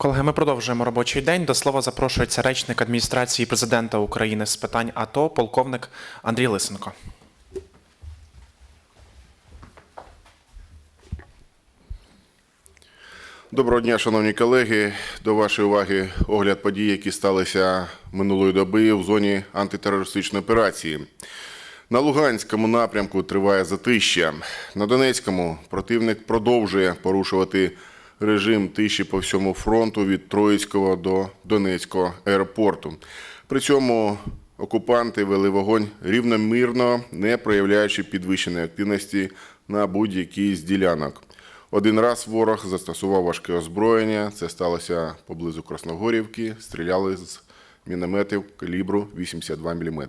Колеги, ми продовжуємо робочий день. До слова запрошується речник адміністрації президента України з питань АТО, полковник Андрій Лисенко. Доброго дня, шановні колеги. До вашої уваги огляд подій, які сталися минулої доби в зоні антитерористичної операції. На Луганському напрямку триває затища. На Донецькому противник продовжує порушувати режим тиші по всьому фронту від Троїцького до Донецького аеропорту. При цьому окупанти вели вогонь рівномірно, не проявляючи підвищеної активності на будь-якій з ділянок. Один раз ворог застосував важке озброєння. Це сталося поблизу Красногорівки. Стріляли з мінометів калібру 82 мм.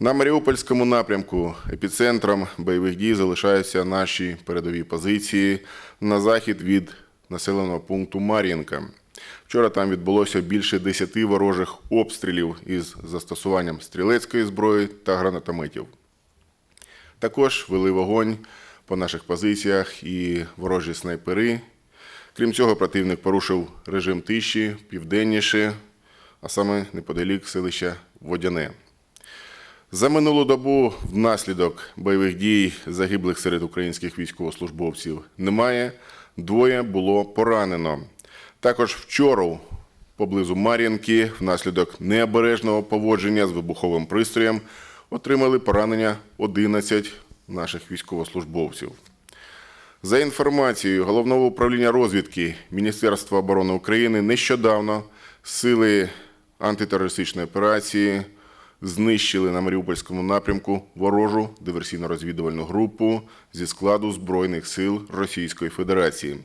На Маріупольському напрямку епіцентром бойових дій залишаються наші передові позиції на захід від населеного пункту Мар'їнка. Вчора там відбулося більше 10 ворожих обстрілів із застосуванням стрілецької зброї та гранатометів. Також вели вогонь по наших позиціях і ворожі снайпери. Крім цього, противник порушив режим тиші південніше, а саме неподалік селища Водяне. За минулу добу внаслідок бойових дій загиблих серед українських військовослужбовців немає. Двоє було поранено. Також вчора поблизу Мар'їнки внаслідок необережного поводження з вибуховим пристроєм отримали поранення 11 наших військовослужбовців. За інформацією Головного управління розвідки Міністерства оборони України, нещодавно сили антитерористичної операції знищили на Маріупольському напрямку ворожу диверсійно-розвідувальну групу зі складу Збройних сил Російської Федерації.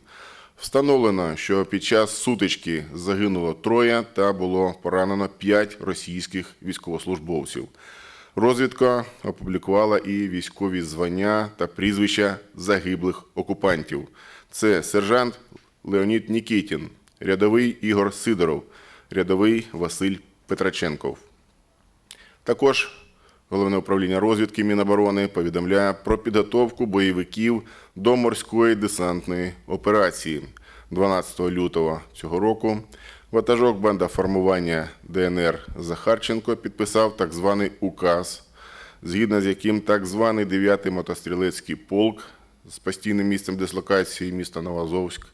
Встановлено, що під час сутички загинуло троє та було поранено п'ять російських військовослужбовців. Розвідка опублікувала і військові звання та прізвища загиблих окупантів. Це сержант Леонід Нікітін, рядовий Ігор Сидоров, рядовий Василь Петраченков. Також Головне управління розвідки Міноборони повідомляє про підготовку бойовиків до морської десантної операції. 12 лютого цього року ватажок банда формування ДНР Захарченко підписав так званий указ, згідно з яким так званий 9-й мотострілецький полк з постійним місцем дислокації міста Новоазовськ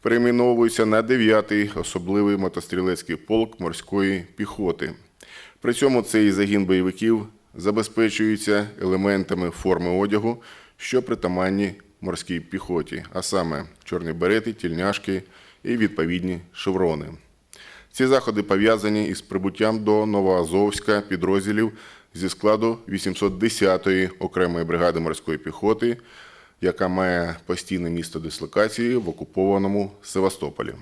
перейменовується на 9-й особливий мотострілецький полк морської піхоти. При цьому цей загін бойовиків забезпечується елементами форми одягу, що притаманні морській піхоті, а саме чорні берети, тільняшки і відповідні шеврони. Ці заходи пов'язані із прибуттям до Новоазовська підрозділів зі складу 810-ї окремої бригади морської піхоти, яка має постійне місто дислокації в окупованому Севастополі.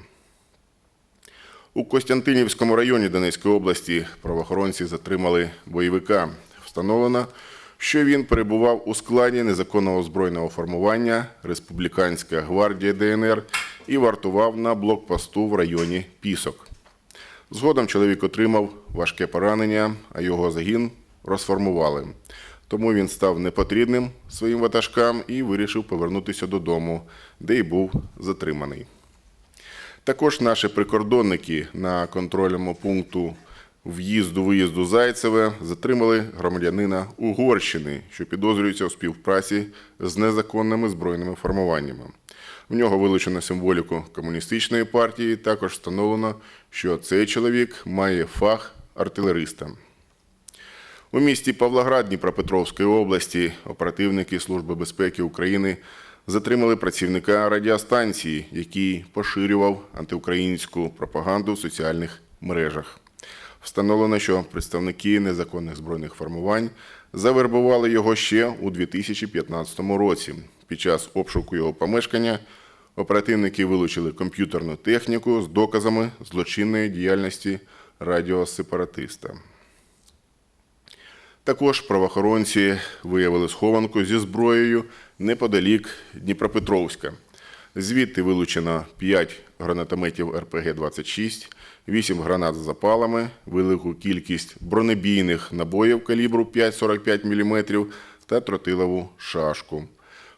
У Костянтинівському районі Донецької області правоохоронці затримали бойовика. Встановлено, що він перебував у складі незаконного збройного формування Республіканська гвардія ДНР і вартував на блокпосту в районі Пісок. Згодом чоловік отримав важке поранення, а його загін розформували. Тому він став непотрібним своїм ватажкам і вирішив повернутися додому, де й був затриманий. Також наші прикордонники на контрольному пункту в'їзду-виїзду Зайцеве затримали громадянина Угорщини, що підозрюється у співпраці з незаконними збройними формуваннями. В нього вилучено символіку комуністичної партії. Також встановлено, що цей чоловік має фах артилериста. У місті Павлоград Дніпропетровської області оперативники Служби безпеки України затримали працівника радіостанції, який поширював антиукраїнську пропаганду в соціальних мережах. Встановлено, що представники незаконних збройних формувань завербували його ще у 2015 році. Під час обшуку його помешкання оперативники вилучили комп'ютерну техніку з доказами злочинної діяльності радіосепаратиста. Також правоохоронці виявили схованку зі зброєю неподалік Дніпропетровська. Звідти вилучено 5 гранатометів РПГ-26, 8 гранат з запалами, велику кількість бронебійних набоїв калібру 5,45 мм та тротилову шашку.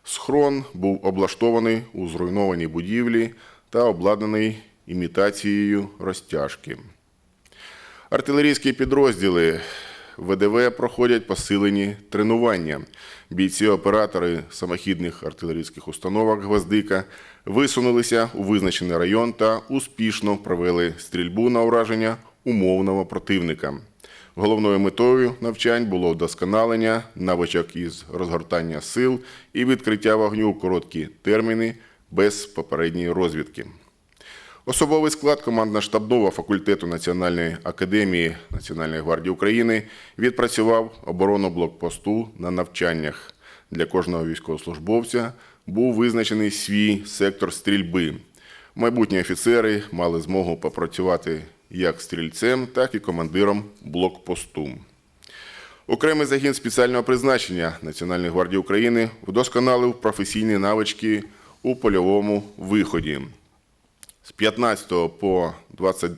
Схрон був облаштований у зруйнованій будівлі та обладнаний імітацією розтяжки. Артилерійські підрозділи ВДВ проходять посилені тренування. Бійці-оператори самохідних артилерійських установок «Гвоздика» висунулися у визначений район та успішно провели стрільбу на ураження умовного противника. Головною метою навчань було вдосконалення навичок із розгортання сил і відкриття вогню у короткі терміни без попередньої розвідки. Особовий склад командно-штабного факультету Національної академії Національної гвардії України відпрацював оборону блокпосту на навчаннях. Для кожного військовослужбовця був визначений свій сектор стрільби. Майбутні офіцери мали змогу попрацювати як стрільцем, так і командиром блокпосту. Окремий загін спеціального призначення Національної гвардії України вдосконалив професійні навички у польовому виході. З 15 по 20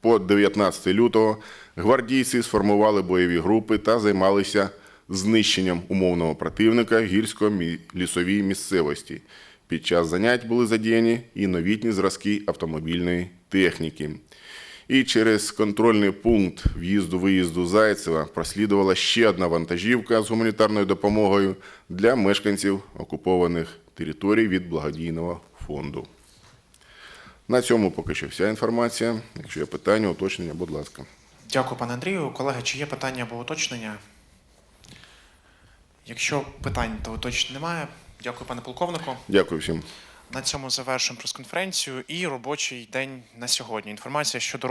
по 19 лютого гвардійці сформували бойові групи та займалися знищенням умовного противника в гірсько-лісовій місцевості. Під час занять були задіяні і новітні зразки автомобільної техніки. І через контрольний пункт в'їзду-виїзду Зайцева прослідувала ще одна вантажівка з гуманітарною допомогою для мешканців окупованих територій від благодійного фонду. На цьому поки що вся інформація. Якщо є питання, уточнення, будь ласка. Дякую, пане Андрію. Колеги, чи є питання або уточнення? Якщо питань, то уточнень немає. Дякую, пане полковнику. Дякую всім. На цьому завершуємо прес-конференцію і робочий день на сьогодні. Інформація щодо розкладу